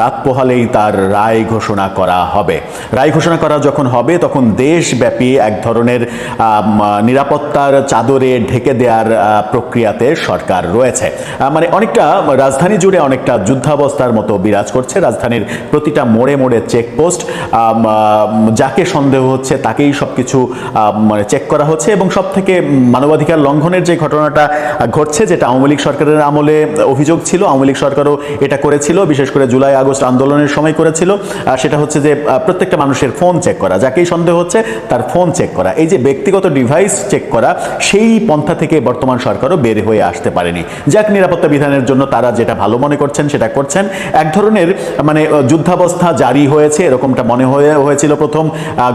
রাত পোহালেই তার রায় ঘোষণা করা হবে। রায় ঘোষণা করা যখন হবে, তখন দেশব্যাপী এক ধরনের নিরাপত্তার চাদরে ঢেকে দেওয়ার প্রক্রিয়াতে সরকার রয়েছে। মানে অনেকটা রাজধানী জুড়ে অনেকটা যুদ্ধাবস্থার মতো বিরাজ করছে। রাজধানীর প্রতিটা মোড়ে মোড়ে চেকপোস্ট যাকে সন্দেহ হচ্ছে তাকেই সব কিছু মানে চেক করা হচ্ছে এবং সব থেকে মানবাধিকার লঙ্ঘনের যে ঘটনাটা ঘটছে, যেটা আওয়ামী লীগ সরকারের আমলে অভিযোগ ছিল, আওয়ামী লীগ সরকারও এটা করেছিল, বিশেষ করে জুলাই আগস্ট আন্দোলনের সময় করেছিল। সেটা হচ্ছে যে প্রত্যেকটা মানুষের ফোন চেক করা। যাকেই সন্দেহ হচ্ছে, তার ফোন চেক করা। এই যে ব্যক্তিগত ডিভাইস চেক করা, সেই পন্থা থেকে বর্তমান সরকারও বের হয়ে আসতে পারেনি। যাক, নিরাপত্তা বিধানের জন্য তারা যেটা ভালো মনে করছেন, সেটা করছেন। এক ধরনের মানে যুদ্ধাবস্থা জারি হয়েছে, এরকমটা মনে হয়ে, হয়েছিল প্রথম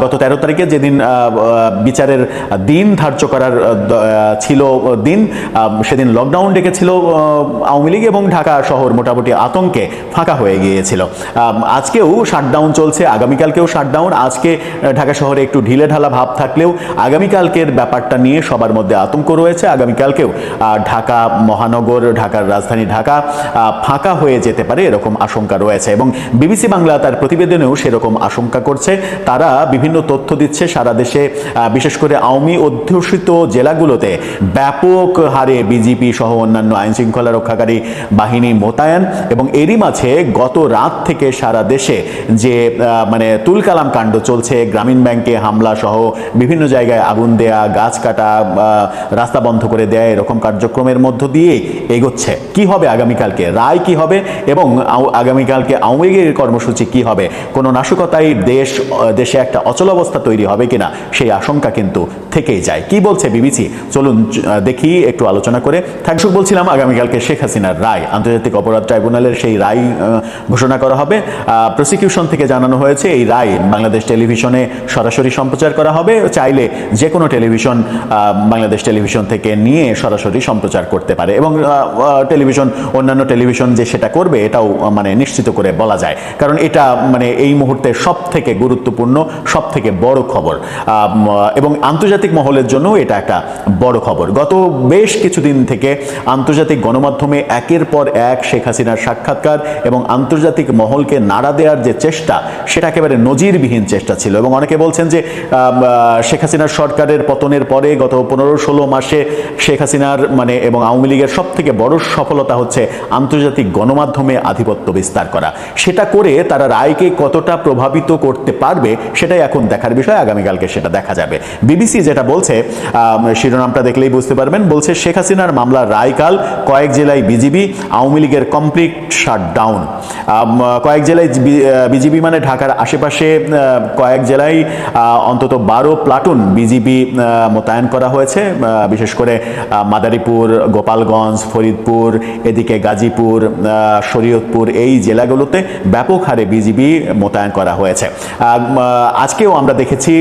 গত তেরো তারিখে। যেদিন বিচারের দিন ধার্য করার ছিল দিন সেদিন লকডাউন ডেকেছিল আওয়ামী লীগ এবং ঢাকা শহর মোটামুটি আতঙ্কে ফাঁকা হয়ে গিয়েছিল আম, আজকেও শাটডাউন চলছে আগামীকালকেও শাটডাউন আজকে ঢাকা শহরে একটু ঢিলে ঢালা ভাব থাকলেও আগামীকালকের ব্যাপারটা নিয়ে সবার মধ্যে আতঙ্ক রয়েছে। আগামীকালকেও ঢাকা মহানগর ঢাকার রাজধানী ঢাকা ফাঁকা হয়ে যেতে পারে এরকম আশঙ্কা রয়েছে এবং বিবিসি বাংলা তার প্রতিবেদনেও সেরকম আশঙ্কা করছে। তারা বিভিন্ন তথ্য দিচ্ছে সারা দেশে বিশেষ করে আওয়ামী অধ্যুষিত জেলাগুলোতে ব্যাপক হারে বিজেপি সহ অন্যান্য আইন শৃঙ্খলা রক্ষাকারী বাহিনী মোতায়েন এবং এরই মাঝে গত রাত থেকে সারা দেশে যে মানে তুলকালাম কাণ্ড চলছে, গ্রামীণ ব্যাংকে হামলা সহ বিভিন্ন জায়গায় আগুন দেয়া, গাছ কাটা রাস্তা বন্ধ করে দেয়া, এরকম কার্যক্রমের মধ্য দিয়ে এগোচ্ছে। কি হবে আগামীকালকে? রায় কি হবে? এবং আগামীকালকে আওয়ামী লীগের কর্মসূচি কি হবে? কোনো নাশকতায় দেশ, দেশে একটা অচলাবস্থা তৈরি হবে কিনা? সেই আশঙ্কা কিন্তু থেকেই যায়। কি বলছে বিবিসি? চলুন দেখি, একটু আলোচনা করে। থাকসুক বলছিলাম, আগামীকালকে শেখ হাসিনার রায়। আন্তর্জাতিক অপরাধ ট্রাইব্যুনালের সেই রায় ঘোষণা করা হবে। প্রসিকিউশন থেকে জানানো হয়েছে, এই রায় বাংলাদেশ টেলিভিশনে সরাসরি সম্প্রচার করা হবে। চাইলে যে কোনো টেলিভিশন বাংলাদেশ টেলিভিশন থেকে নিয়ে সরাসরি সম্প্রচার করতে পারে। এবং টেলিভিশন, অন্যান্য টেলিভিশন যে সেটা করবে, এটাও মানে নিশ্চিত করে বলা যায়। কারণ এটা মানে এই মুহূর্তে সব থেকে গুরুত্বপূর্ণ সব থেকে বড় খবর। এবং আন্তর্জাতিক মহলের জন্য এটা একটা বড় খবর। গত বেশ কিছুদিন থেকে আন্তর্জাতিক গণমাধ্যমে একের পর এক শেখ হাসিনার সাক্ষাৎকার এবং আন্তর্জাতিক মহলকে নাড়া দেওয়ার যে চেষ্টা, সেটা একেবারে নজিরবিহীন চেষ্টা ছিল। এবং অনেকে বলছেন যে শেখ হাসিনার সরকারের পতনের পরে গত পনেরো ষোলো মাসে শেখ হাসিনার মানে এবং আওয়ামী লীগের সব থেকে বড় সফলতা হচ্ছে আন্তর্জাতিক গণমাধ্যমে আধিপত্য বিস্তার করা। সেটা করে তারা রায়কে কতটা প্রভাবিত করতে পারবে, সেটাই এখন দেখার বিষয়। আগামীকালকে সেটা দেখা যাবে। বিবিসি যেটা বলছে শিরোনামটা দেখলেই বুঝতে পারবেন। বলছে, শেখ হাসিনার মামলার রায়কাল কয়েক জেলায় বিজিবি, আওয়ামী লীগের কমপ্লিট শাটডাউন। কয়েক জেলায় বিজিবি মানে ঢাকার আশেপাশে কয়েক জেলায় অন্তত বারো প্লাটুন বিজিবি মোতায়েন করা হয়েছে। বিশেষ করে মাদারীপুর, গোপালগঞ্জ, ফরিদপুর, এদিকে গাজীপুর শরীয়তপুর এই জেলাগুলোতে ব্যাপক হারে বিজিবি মোতায়েন করা হয়েছে। আজকেও আমরা দেখেছি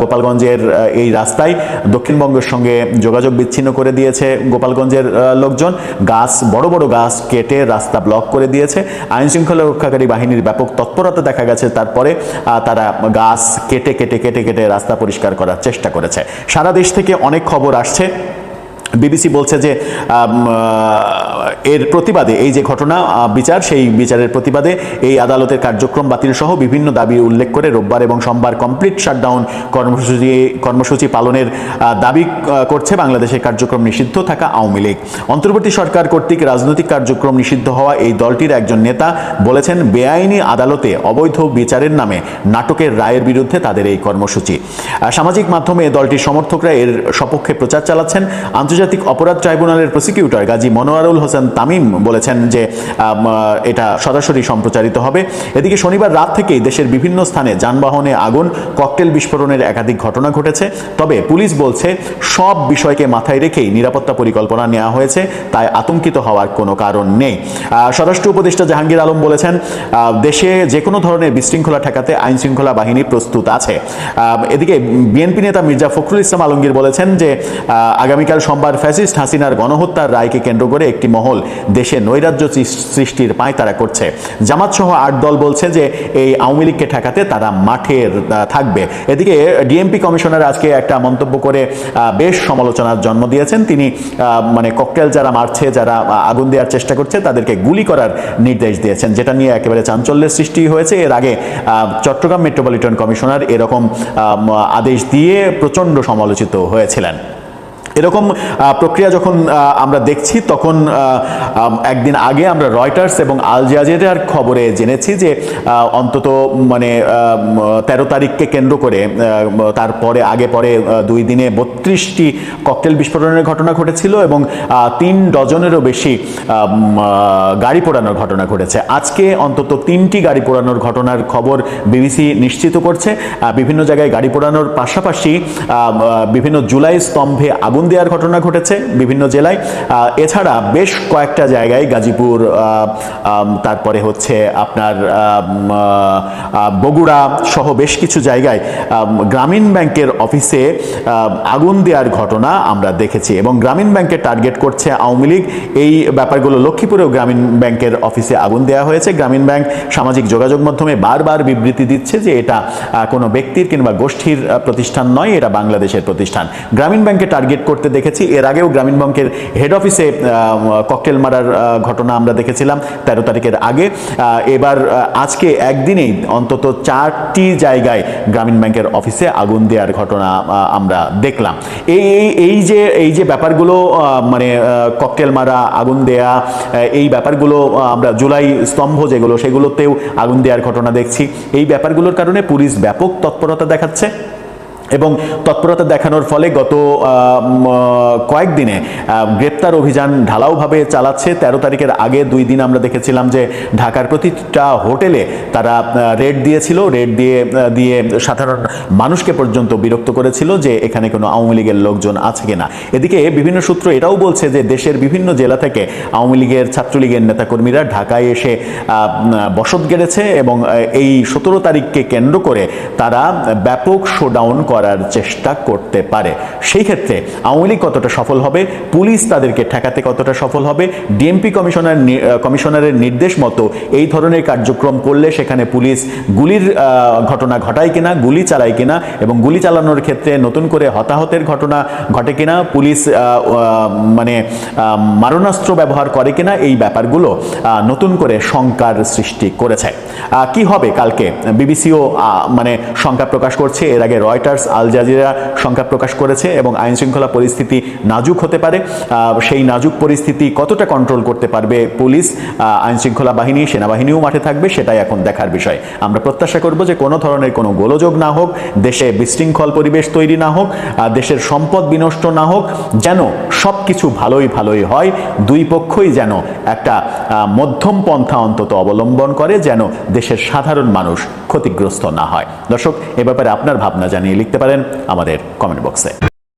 গোপালগঞ্জের এই রাস্তায় দক্ষিণবঙ্গের সঙ্গে যোগাযোগ বিচ্ছিন্ন করে দিয়েছে গোপালগঞ্জের লোকজন। গাছ, বড় বড় গাছ কেটে রাস্তা ব্লক করে দিয়েছে। আইন শৃঙ্খলা রক্ষাকারী বাহিনীর ব্যাপক তৎপরতা দেখা গেছে। তারপরে তারা গাছ কেটে কেটে কেটে কেটে রাস্তা পরিষ্কার করার চেষ্টা করেছে। সারা দেশ থেকে অনেক খবর আসছে। বিবিসি বলছে যে এর প্রতিবাদে এই যে ঘটনা বিচার, সেই বিচারের প্রতিবাদে এই আদালতের কার্যক্রম বাতিল সহ বিভিন্ন দাবি উল্লেখ করে রোববার এবং সোমবার কমপ্লিট শাটডাউন কর্মসূচি কর্মসূচি পালনের দাবি করছে বাংলাদেশের কার্যক্রম নিষিদ্ধ থাকা আওয়ামী লীগ। অন্তর্বর্তী সরকার কর্তৃক রাজনৈতিক কার্যক্রম নিষিদ্ধ হওয়া এই দলটির একজন নেতা বলেছেন, বেআইনি আদালতে অবৈধ বিচারের নামে নাটকের রায়ের বিরুদ্ধে তাদের এই কর্মসূচি। সামাজিক মাধ্যমে দলটির সমর্থকরা এর সপক্ষে প্রচার চালাচ্ছেন। আন্তর্জাতিক অপরাধ ট্রাইব্যুনালের প্রসিকিউটর গাজী মনোয়ারুল হোসেন তামিম বলেছেন যে এটা সরাসরি সম্প্রচারিত হবে। এদিকে শনিবার রাত থেকেই দেশের বিভিন্ন স্থানে যানবাহনে আগুন, ককটেল বিস্ফোরণের একাধিক ঘটনা ঘটেছে। তবে পুলিশ বলছে, সব বিষয়কে মাথায় রেখেই নিরাপত্তা পরিকল্পনা নেওয়া হয়েছে, তাই আতঙ্কিত হওয়ার কোনো কারণ নেই। স্বরাষ্ট্র উপদেষ্টা জাহাঙ্গীর আলম বলেছেন দেশে যে কোনো ধরনের বিশৃঙ্খলা ঠেকাতে আইন শৃঙ্খলা বাহিনী প্রস্তুত আছে। এদিকে বিএনপি নেতা মির্জা ফখরুল ইসলাম আলমগীর বলেছেন যে আগামীকাল সোমবার ফ্যাসিস্ট হাসিনার গণহত্যার রায়কে কেন্দ্র করে একটি মহল দেশে নৈরাজ্য সৃষ্টির পায়তারা করছে। জামাত সহ আট দল বলছে যে এই আওয়ামী লীগকে ঠেকাতে তারা মাঠের থাকবে। এদিকে ডিএমপি কমিশনার আজকে একটা মন্তব্য করে বেশ সমালোচনার জন্ম দিয়েছেন। তিনি মানে ককটেল যারা মারছে, যারা আগুন দেওয়ার চেষ্টা করছে, তাদেরকে গুলি করার নির্দেশ দিয়েছেন। যেটা নিয়ে একেবারে চাঞ্চল্যের সৃষ্টি হয়েছে। এর আগে চট্টগ্রাম মেট্রোপলিটন কমিশনার এরকম আদেশ দিয়ে প্রচণ্ড সমালোচিত হয়েছিলেন। এরকম প্রক্রিয়া যখন আমরা দেখছি, তখন একদিন আগে আমরা রয়টার্স এবং আল জাজিরার খবরে জেনেছি যে অন্তত মানে তেরো তারিখকে কেন্দ্র করে তারপরে, আগে পরে দুই দিনে বত্রিশটি ককটেল বিস্ফোরণের ঘটনা ঘটেছিল এবং তিন ডজনেরও বেশি গাড়ি পোড়ানোর ঘটনা ঘটেছে। আজকে অন্তত তিনটি গাড়ি পোড়ানোর ঘটনার খবর বিবিসি নিশ্চিত করছে। বিভিন্ন জায়গায় গাড়ি পোড়ানোর পাশাপাশি বিভিন্ন জুলাই স্তম্ভে আগুন দেওয়ার ঘটনা ঘটেছে বিভিন্ন জেলায়। এছাড়া বেশ কয়েকটা জায়গায় গাজীপুর তারপরে হচ্ছে আপনার বগুড়া সহ বেশ কিছু জায়গায় গ্রামীণ ব্যাংকের অফিসে আগুন দেওয়ার ঘটনা আমরা দেখেছি এবং গ্রামীণ ব্যাংকে টার্গেট করছে আওয়ামী লীগ। এই ব্যাপারগুলো লক্ষ্মীপুরেও গ্রামীণ ব্যাংকের অফিসে আগুন দেওয়া হয়েছে। গ্রামীণ ব্যাংক সামাজিক যোগাযোগ মাধ্যমে বারবার বিবৃতি দিচ্ছে যে এটা কোনো ব্যক্তির কিংবা গোষ্ঠীর প্রতিষ্ঠান নয়, এটা বাংলাদেশের প্রতিষ্ঠান। গ্রামীণ ব্যাংকে টার্গেট করতে দেখেছি। এর আগেও গ্রামীণ ব্যাংকের হেড অফিসে ককটেল মারার ঘটনা আমরা দেখেছিলাম তেরো তারিখের আগে। এবার আজকে একদিনেই অন্তত চারটি জায়গায় গ্রামীণ ব্যাংকের অফিসে আগুন দেওয়ার ঘটনা আমরা দেখলাম। এই, এই- যে, এই যে ব্যাপারগুলো মানে ককটেল মারা আগুন দেয়া এই ব্যাপারগুলো আমরা জুলাই স্তম্ভ যেগুলো, সেগুলোতেও আগুন দেওয়ার ঘটনা দেখছি। এই ব্যাপারগুলোর কারণে পুলিশ ব্যাপক তৎপরতা দেখাচ্ছে। এবং তৎপরতা দেখানোর ফলে গত কয়েকদিনে গ্রেপ্তার অভিযান ঢালাওভাবে চালাচ্ছে। তেরো তারিখের আগে দুই দিন আমরা দেখেছিলাম যে ঢাকার প্রতিটা হোটেলে তারা রেড দিয়েছিল। রেড দিয়ে দিয়ে সাধারণ মানুষকে পর্যন্ত বিরক্ত করেছিল যে এখানে কোনো আওয়ামী লীগের লোকজন আছে কিনা। এদিকে বিভিন্ন সূত্র এটাও বলছে যে দেশের বিভিন্ন জেলা থেকে আওয়ামী লীগের ছাত্রলীগের নেতাকর্মীরা ঢাকায় এসে বসত গেড়েছে এবং এই সতেরো তারিখকে কেন্দ্র করে তারা ব্যাপক শোডাউন করার চেষ্টা করতে পারে। সেই ক্ষেত্রে আওয়ামী লীগ কতটা সফল হবে, পুলিশ তাদেরকে ঠেকাতে কতটা সফল হবে, ডিএমপি কমিশনার কমিশনারের নির্দেশ মতো এই ধরনের কার্যক্রম করলে সেখানে পুলিশ গুলির ঘটনা ঘটায় কিনা, গুলি চালায় কিনা এবং গুলি চালানোর ক্ষেত্রে নতুন করে হতাহতের ঘটনা ঘটে কিনা, পুলিশ মানে মারণাস্ত্র ব্যবহার করে কিনা এই ব্যাপারগুলো নতুন করে শঙ্কার সৃষ্টি করেছে। কি হবে কালকে? বিবিসিও মানে শঙ্কা প্রকাশ করছে। এর আগে রয়টার্স আল জাজিরা শঙ্কা প্রকাশ করেছে এবং আইন শৃঙ্খলা পরিস্থিতি নাজুক হতে পারে। সেই নাজুক পরিস্থিতি কতটা কন্ট্রোল করতে পারবে পুলিশ আইন শৃঙ্খলা বাহিনী, সেনাবাহিনীও মাঠে থাকবে সেটাই এখন দেখার বিষয়। আমরা প্রত্যাশা করব যে কোনো ধরনের কোনো গোলযোগ না হোক, দেশে বিশৃঙ্খল পরিবেশ তৈরি না হোক দেশের সম্পদ বিনষ্ট না হোক, যেন সব কিছু ভালোই ভালোই হয়, দুই পক্ষই যেন একটা মধ্যম পন্থা অন্তত অবলম্বন করে, যেন দেশের সাধারণ মানুষ ক্ষতিগ্রস্ত না হয়। দর্শক এ ব্যাপারে আপনার ভাবনা জানিয়ে লিখতে পারেন আমাদের কমেন্ট বক্সে